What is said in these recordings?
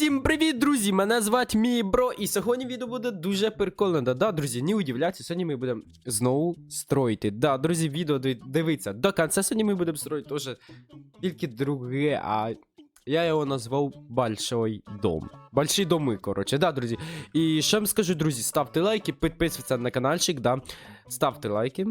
Всім привіт, друзі! Мене звати мій бро, і сьогодні відео буде дуже прикольне. Да, друзі, не удивляйтесь, сьогодні ми будемо знову строїти. Да, друзі, відео ди- дивіться до кінця. Сьогодні ми будемо строїти теж тільки друге, а я його назвав Большой дом. Больші доми, коротше, да, друзі. І що вам скажу, друзі, ставте лайки, підписуйтесь на каналчик, да. Ставте лайки.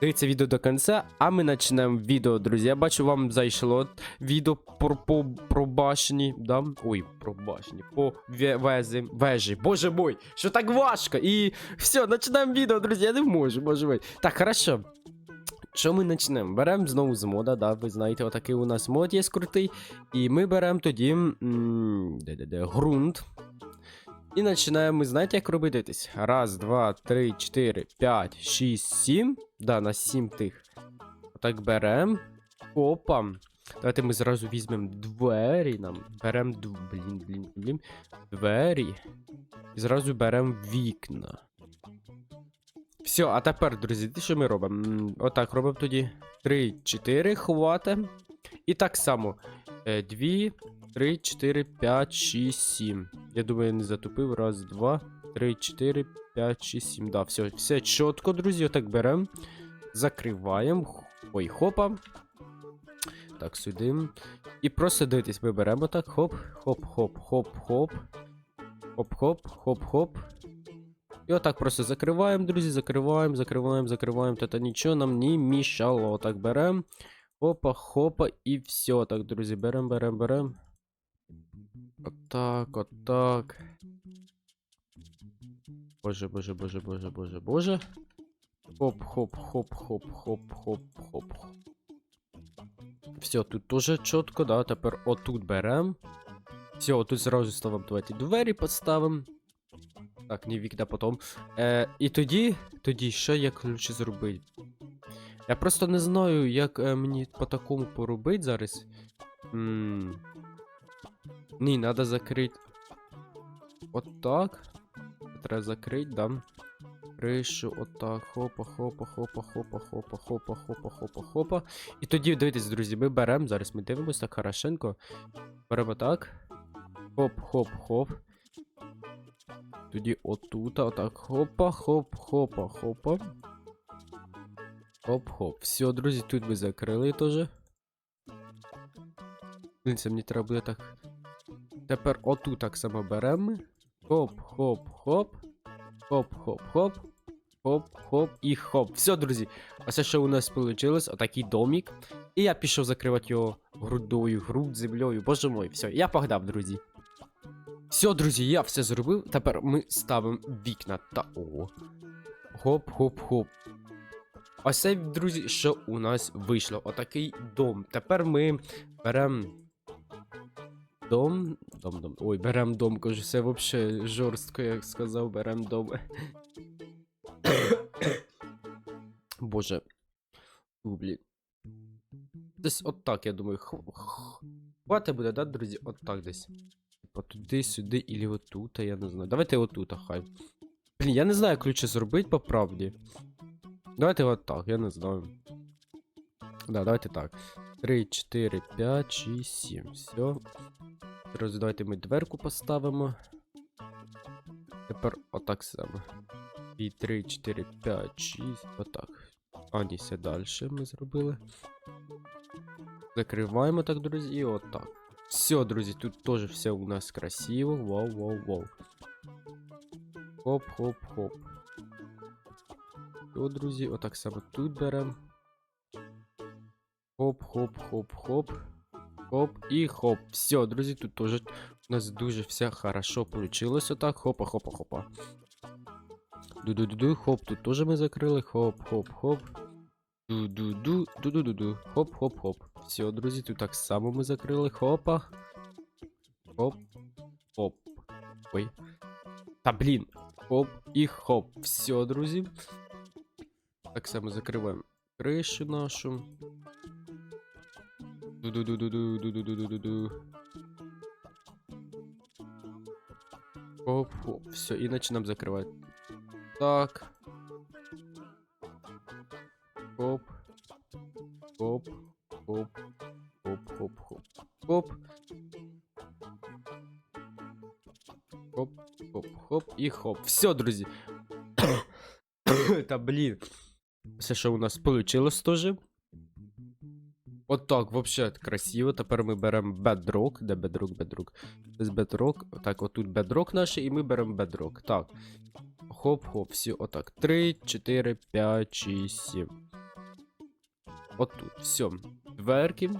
Дивіться відео до кінця, а ми почнемо відео, друзі. Я бачу, вам зайшло відео про, по, про башні, да? Ой, про башні, по ве- везі, вежі. Боже мой, що так важко. І все, починаємо відео, друзі. Я не можу, боже мой. Так, хорошо. Що ми почнемо? Беремо знову з мода, да, ви знаєте, отакий у нас мод є крутий. І ми беремо тоді м, де-де-де, ґрунт. І починаємо, знаєте, як робити? Дивіться. Раз, два, три, чотири, п'ять, шість, сім. Да, на сім тих. Отак беремо. Опа. Давайте ми зразу візьмемо двері нам. Беремо дв... блін, блін, блін. Двері. І зразу беремо вікна. Все, а тепер, друзі, що ми робимо? Отак робимо тоді 3, 4 хватим. І так само. 2, 3, 4, 5, 6, 7. Я думаю, я не затупив. Раз, два, три, 4, 5, 6, 7. Да, все, все чітко, друзі. Отак беремо. Закриваємо. Ой, хопа. Так, сюди. І просто дивитесь, ми беремо так. Хоп, хоп, хоп, хоп, хоп. Хоп-хоп, хоп-хоп. І отак просто закриваємо, друзі, закриваємо, закриваємо, закриваємо. Та нічого нам не мішало. Отак беремо. Хопа, хопа, і все. Так, друзі, беремо, беремо, беремо. Отак, отак. Боже, боже, боже, боже, боже, боже. Хоп, хоп, хоп, хоп, хоп, хоп, хоп. Все, тут теж чітко, да. Тепер отут беремо. Все, отут зразу ставимо давайте двері поставимо. Так, не вікна потім. Е, і тоді, тоді, що я ключі зробити? Я просто не знаю, як е, мені по такому поробити зараз. м Ні, треба закрити. Отак. Треба закрити, да. Кришу, отак. Хопа, хопа, хопа, хопа, хопа, хопа, хопа, хопа, хопа. І тоді, дивіться, друзі, ми беремо. Зараз ми дивимося так хорошенько. Беремо так. Хоп, хоп, хоп. Тоді отут, отак. Хопа, хоп, хопа, хопа. Хоп-хоп. Все, друзі, тут ми закрили теж. Блін, це мені треба буде так. Тепер отут так само беремо. Хоп-хоп-хоп. Хоп-хоп-хоп. Хоп-хоп і хоп. Все, друзі. Оце що у нас вийшло, отакий домик. І я пішов закривати його грудою, груд землею. Боже мой, все, я погнав, друзі. Все, друзі, я все зробив. Тепер ми ставимо вікна та о. Хоп-хоп-хоп. Ось друзі, що у нас вийшло. Отакий дом. Тепер ми беремо. Дом. Дом, дом. Ой, беремо дом, кажу, це взагалі жорстко, як сказав, беремо дом. Боже. У, блін. Десь отак, я думаю. Х- х- буде, да, друзі? Отак десь. Типа туди, сюди, і отут, я не знаю. Давайте отут, хай. Блін, я не знаю, як ключі зробити по правді. Давайте вот так, я не знаю. Да, давайте так. 3, 4, 5, 6, 7. Все. Зараз давайте ми дверку поставимо. Тепер отак само. І 3, 4, 5, 6. Отак. А, все далі ми зробили. Закриваємо так, друзі, і отак. Все, друзі, тут теж все у нас красиво. Вау, вау, вау. Хоп-хоп-хоп. Все, друзі, отак само тут беремо. Хоп, хоп, і хоп. Все, друзі, тут теж у нас дуже все хорошо получилось. Отак. Хопа, хопа, хопа. Ду-ду-ду-ду, хоп, тут теж ми закрили. Хоп, хоп, хоп. Ду-ду-ду, ду-ду-ду-ду. Хоп, хоп, хоп. Все, друзі, тут так само ми закрили. Хопа. Хоп. Хоп. Ой. Та блін. Хоп і хоп. Все, друзі. Так само закриваємо кришу нашу. Ду-ду-ду-ду-ду-ду-ду-ду-ду-ду-ду. Хоп, хоп. Все, і починаємо закривати. Так. Хоп. Хоп. Хоп. Хоп, хоп, хоп. Хоп. Хоп, хоп, хоп і хоп. Все, друзі. Та блін. Все, що у нас вийшло теж. От так, вообще красиво. Тепер ми беремо бедрок. Де бедрок, бедрок? Це бедрок. Так, отут бедрок наш, і ми беремо бедрок. Так. Хоп-хоп, все, отак. 3, 4, 5, 6, 7. Отут. Все. Дверки.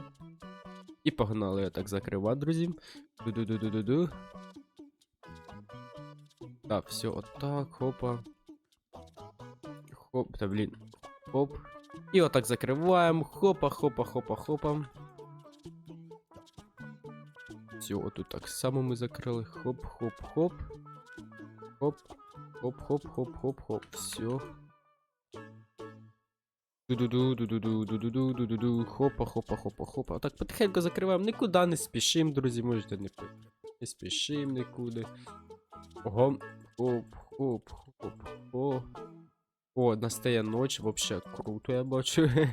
І погнали я так закривати, друзі. Ду-ду-ду-ду-ду-ду. Так, все, отак, хопа. Хоп, та блін. Хоп. І отак закриваємо. Хопа, хопа, хопа, хопа. Все, отут так само ми закрили. Хоп, хоп, хоп. Хоп. Хоп, хоп, хоп, хоп, хоп. Все. Ду-ду-ду, ду-ду-ду, ду-ду-ду, ду-ду-ду. Хопа, хопа, хопа, хопа. Отак потихеньку закриваємо. Нікуди не спішимо, друзі, можете не пити. Не спішимо нікуди. Ого. Хоп, хоп, хоп, хоп. О, настає ніч, вообще круто, я бачу.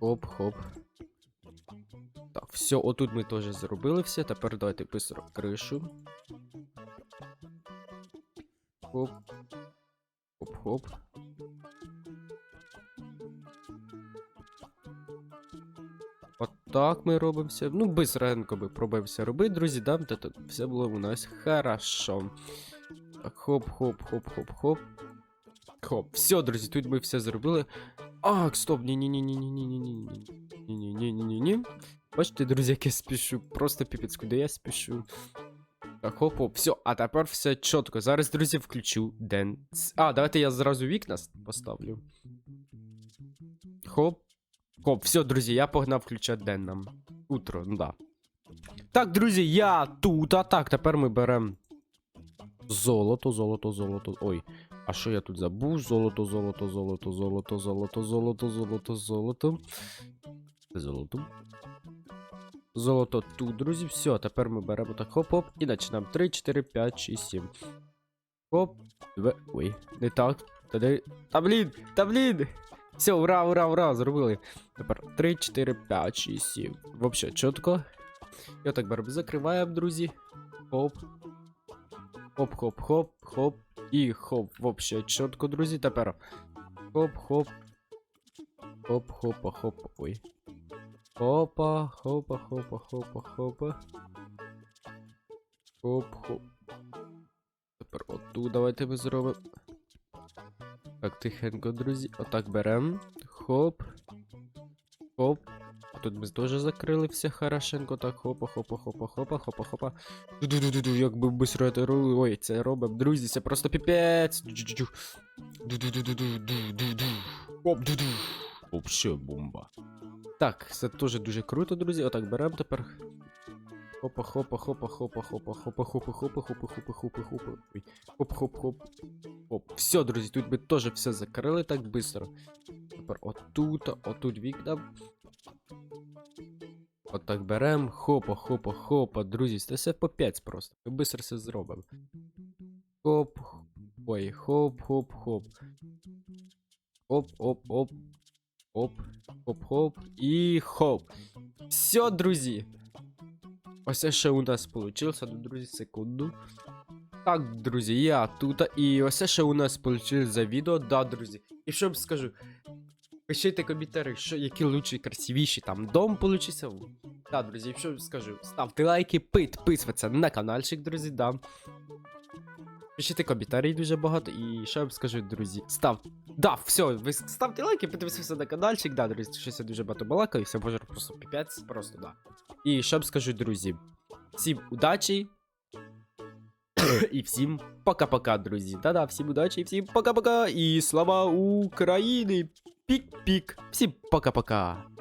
Хоп, хоп. Так, все, отут ми теж зробили все. Тепер давайте быстро кришу. Хоп. Хоп-хоп. От так ми робимося. Ну, бистренько би пробився робити, друзі, да? Все було у нас хорошо. Так, хоп-хоп-хоп-хоп-хоп. Хоп, все, друзі, тут ми все зробили. А, стоп, ні-ні-ні-ні-ні-ні-ні-ні. Ні-ні-ні-ні-ні. Бачите, друзі, як я спішу. Просто піпець, куди я спішу. Так, хоп-хоп, все, а тепер все чітко. Зараз, друзі, включу ден. А, давайте я зразу вікна поставлю. Хоп. Хоп, все, друзі, я погнав включати ден нам. Утро, ну да. Так, друзі, я тут. А так, тепер ми беремо золото, золото, золото. Ой. А що я тут забув? Золото, золото, золото, золото, золото, золото, золото, золото. Золото. Золото тут, друзі. Все, тепер ми беремо так хоп-хоп і починаємо. 3, 4, 5, 6, 7. Хоп. Две. Ой, не так. Та де. Та блін! Та блін! Все, ура, ура, ура! Зробили. Тепер 3, 4, 5, 6, 7. Вообще, чітко. І отак беремо. Закриваємо, друзі. Хоп. Хоп-хоп-хоп, хоп. І хоп, вообще чітко, друзі. Тепер. Хоп-хоп. Хоп-хопа, хоп. Ой. Хопа, хопа, хопа, хопа, хопа. Хоп-хоп. Тепер отут давайте ми зробимо. Так, тихенько, друзі. Отак беремо. Хоп. Хоп. Тут ми теж закрили все хорошенько. Так, хопа, хопа, хопа, хопа, хопа, хопа. Ду-ду-ду-ду, як би быстро це ру... Ой, це робимо, друзі, це просто піпець. Ду-ду-ду. Ду-ду-ду-ду-ду-ду-ду. Оп, ду-ду. Вообще бомба. Так, це теж дуже круто, друзі. Отак беремо тепер. Хопа, хопа, хопа, хопа, хопа, хопа, хопа, хопа, хопа, хопа, хопа, хопа. Ой. Хоп, хоп, хоп. Все, друзі, тут ми теж все закрили так быстро. Тепер отут, отут вікна. Отак беремо. Хопа, хопа, хопа, друзі, це все по 5 просто. Ми быстро все зробимо. Хоп. Ой, хоп, хоп, хоп. Оп, оп, оп. Оп, хоп, хоп. І хоп. Все, друзі. Ось ще у нас вийшло. Друзі, секунду. Так, друзі, я тут. І ось ще у нас вийшло за відео. Да, друзі. І що б скажу. Пишіть коментарі, що які лучші, красивіші там дом получився. Да, друзі, що скажу. Ставте лайки, підписуйтесь на каналчик, друзі, да. Пишіть коментарі дуже багато. І що я вам скажу, друзі. Став. Да, все, ви ставте лайки, підписуйтесь на каналчик, да, друзі, щось я дуже багато балакаю, все боже, просто піпець, просто да. І що я вам скажу, друзі. Всім удачі. І всім пока-пока, друзі. Да-да, всім удачі, всім пока-пока. І слава Україні! Пік-пік. Всім пока-пока.